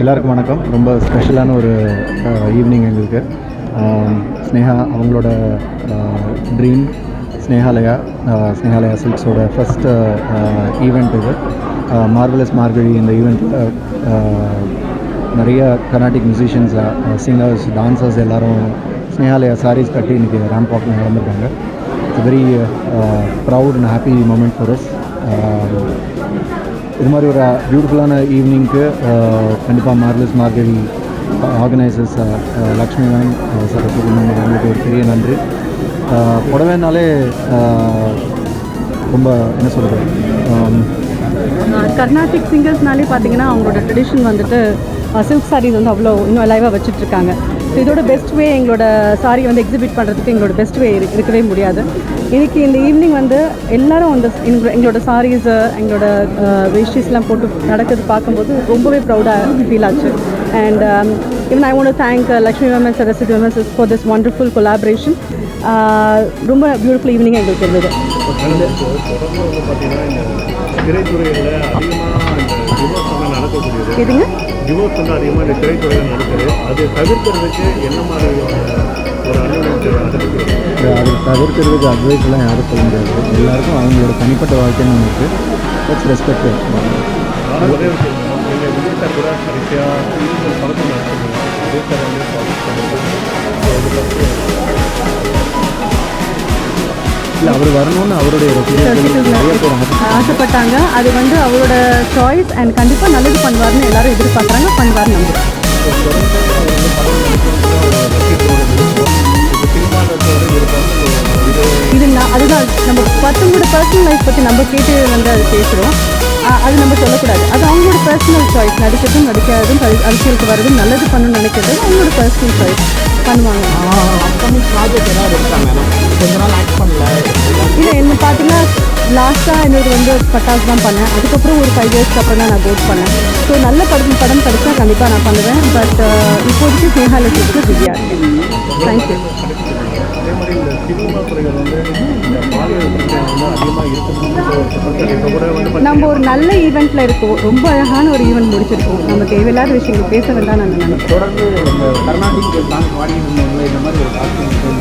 எல்லாருக்கும் வணக்கம். ரொம்ப ஸ்பெஷலான ஒரு ஈவினிங் எங்களுக்கு. ஸ்னேகா அவங்களோட ட்ரீம் ஸ்னேகாலயா ஸ்னேகாலயா சில்க்ஸோட ஃபஸ்ட் ஈவெண்ட் இது. மார்வலஸ் மார்கழி இந்த ஈவெண்ட்டில் நிறைய கர்நாடிக் மியூசிஷியன்ஸ் சிங்கர்ஸ் டான்சர்ஸ் எல்லோரும் ஸ்னேகாலயா சாரீஸ் கட்டி இன்றைக்கி ரேம்ப் வாக்கில் நடந்திருக்காங்க. It's very proud and happy moment for us இது மாதிரி ஒரு பியூட்டிஃபுல்லான ஈவினிங்க்கு கண்டிப்பாக marvellous Margazhi organisers Lakshmi ma'am Saraswathi ma'am அவங்களுக்கு ஒரு பெரிய நன்றி. புடவைனாலே ரொம்ப என்ன சொல்கிறது கர்நாடிக் சிங்கர்ஸ்னாலே பார்த்தீங்கன்னா அவங்களோட ட்ரெடிஷன் வந்துட்டு சில்க் சாரீஸ் வந்து அவ்வளோ இன்னும் லைவாக வச்சுட்ருக்காங்க ஸோ இதோட பெஸ்ட் வே எங்களோட சாரி வந்து எக்ஸிபிட் பண்ணுறதுக்கு எங்களோட பெஸ்ட் வே இருக்கவே முடியாது. இன்னைக்கு இந்த ஈவினிங் வந்து எல்லாரும் அந்த எங்களோட சாரீஸு எங்களோட வேஷ்டிஸ்லாம் போட்டு நடக்கிறது பார்க்கும்போது ரொம்பவே ப்ரௌடாக ஃபீல் ஆச்சு. And even I want thank Lakshmi Memon Saraswathi மேமன் ஃபார் திஸ் ஒண்டர்ஃபுல் கொலாபரேஷன் ரொம்ப பியூட்டிஃபுல் ஈவினிங் எங்களுக்கு இருந்தது. தொடர்ந்து டிவோர்ஸ் வந்து அதிகமாக இந்த திரைத்துறையில் நடக்குது. அது தவிர்க்கிறதுக்கு என்ன மாதிரி ஒரு அனுமதி அதை தவிர்க்கிறதுக்கு அட்வைஸ்லாம் யாரும் சொல்ல முடியாது. எல்லாருக்கும் அவங்களோட தனிப்பட்ட வாழ்க்கைன்னு இருக்குது லெட்ஸ் ரெஸ்பெக்ட் ஒரே விஜய் சார் கூட கடைசியாக படத்தை நடத்துங்க விஜய் சார் வந்து இல்லை அவர் வரணும்னு அவருடைய ஆசைப்பட்டாங்க. அது வந்து அவரோட சாய்ஸ் அண்ட் கண்டிப்பாக நல்லது பண்ணுவார்னு எல்லாரும் எதிர்பார்க்குறாங்க. பண்ணுவார்னு நம்புறேன் இது நான் அதுதான். நம்ம பத்தவங்களோட பர்சனல் லைஃப் பற்றி நம்ம கேட்டு வந்து அது பேசுகிறோம் அது நம்ம சொல்லக்கூடாது. அது அவங்களோட பர்சனல் சாய்ஸ் நடிக்கிறதும் நடிக்காததும் பரி- அரசியலுக்கு வர்றதும் நல்லது பண்ணணும்னு நினைக்கிறது அவங்களோட பர்சனல் சாய்ஸ் பண்ணுவாங்க. இல்லை என்ன பார்த்தீங்கன்னா லாஸ்ட்டாக என்னோட வந்து பட்டாஸ் தான் பண்ணேன். அதுக்கப்புறம் ஒரு ஃபைவ் இயர்ஸ்க்கு அப்புறம் தான் நான் கோட் பண்ணேன். ஸோ நல்ல படம் படம் கிடைச்சா கண்டிப்பாக நான் பண்ணுவேன். பட் இப்போதைக்கு ஸ்னேகாலஜிக்கு பிஸியாக இருக்கேன். தேங்க்யூ அதே மாதிரி இந்த சினிமா துறைகள் வந்து இந்த பாலியல் பிரச்சனை வந்து அதிகமாக வந்து நம்ம ஒரு நல்ல ஈவெண்ட்டில் இருக்கோம். ரொம்ப அழகான ஒரு ஈவெண்ட் முடிச்சிருக்கோம். நம்ம தேவையில்லாத விஷயங்கள் பேச வேண்டாம் நான் நினைக்கிறேன். தொடர்ந்து இந்த கர்நாடிக் சாங் பாடிட்டு இந்த மாதிரி ஒரு காஸ்டியூம்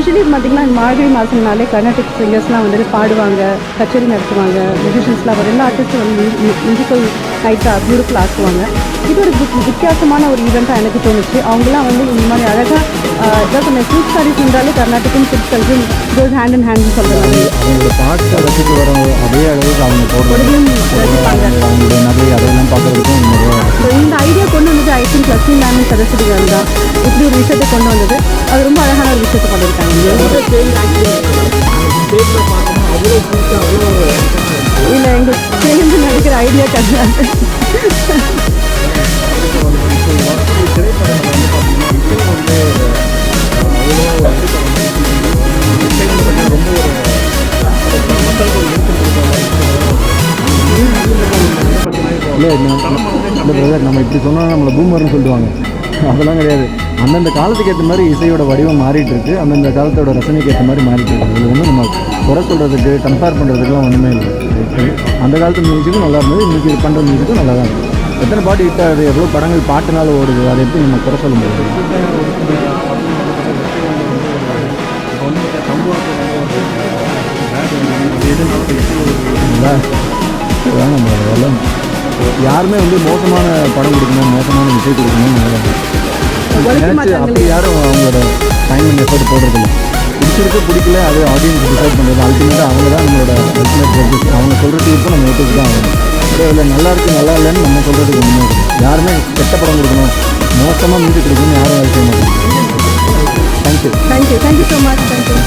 யூஸ்வலி பார்த்தீங்கன்னா மார்கழி மாதம்னாலே கர்நாடிக் சிங்கர்ஸ்லாம் வந்துட்டு பாடுவாங்க கச்சேரி நடத்துவாங்க மியூசிஷியன்ஸ்லாம் வரும் எல்லா ஆர்டிஸ்ட்டும் வந்து மியூசிக்கல் நைட்டாக பியூட்டிஃபுல் ஆக்குவாங்க. இது ஒரு வித்தியாசமான ஒரு ஈவெண்ட்டாக எனக்கு தோணுச்சு. அவங்களாம் வந்து இந்த மாதிரி அழகாக இதாக சொன்ன சில்க் சாரீஸ் இருந்தாலே Karnatakam silk culture goes hand and ஹேண்ட்னு சொல்கிறாங்க அவங்களோட பாட்டை ரசித்து வர அதே அளவுக்கு அவங்க உடலையும் ரசிப்பாங்க. அவங்களுடைய நகை அதெல்லாம் பார்க்கறதுக்கும் லக்ஷ்மி மேம் சரஸ்வதி மேம் தான் இப்படி ஒரு விஷயத்தை கொண்டு வந்தது. அது ரொம்ப அழகான ஒரு விஷயத்தை பண்ணியிருக்காங்க இல்லை எங்களுக்கு சேர்ந்து நடிக்கிற ஐடியா கிடையாது இல்லை இல்லை பிரதர் நம்ம இப்படி சொன்னால் நம்மளை பூமர்னு சொல்லுவாங்க. அதெல்லாம் கிடையாது. அந்தந்த காலத்துக்கு ஏற்ற மாதிரி இசையோட வடிவம் மாறிட்டு இருக்கு. அந்தந்த காலத்தோட ரசனைக்கு ஏற்ற மாதிரி மாறிட்டு இருக்கு. இது ஒன்றும் நம்ம குறை சொல்கிறதுக்கு கம்பேர் பண்ணுறதுக்குலாம் ஒன்றுமே இல்லை. அந்த காலத்து மியூசிக்கும் நல்லா இருந்தது. இன்றைக்கி பண்ணுற மியூசிக்கும் நல்லா தான் இருக்குது எத்தனை பாட்டு ஹிட் ஆகுது? எவ்வளோ படங்கள் பாட்டுனால ஓடுது? அதை எப்படி நம்ம குறை சொல்ல முடியாது வேணாம் நம்ம எல்லாம் யாருமே வந்து மோசமான படம் கொடுக்கணும் மோசமான விஷயம் கொடுக்கணும் நினச்சி அப்படி யாரும் அவங்களோட டைம் அண்ட் எஃபர்ட் போடுறதில்ல. பிடிச்சிருக்க பிடிக்கல அது ஆடியன்ஸ் டிசைட் பண்ணுறது அல்டிமேட்டாக அவங்க தான் நம்மளோட அல்டிமேட் ஜட்ஜஸ் அவங்க சொல்கிறதுக்கு நம்ம ஏற்றுக்கு தான் ஆகணும். ஸோ இல்லை நல்லா இருக்குது நல்லா இல்லைன்னு நம்ம சொல்கிறதுக்கு ஒன்றுமே யாருமே கெட்ட படம் கொடுக்கணும் மோசமாக மீட்டு கொடுக்கணும்னு யாரும் செய்ய மாட்டாங்க. Thank you thank you thank you so much thank you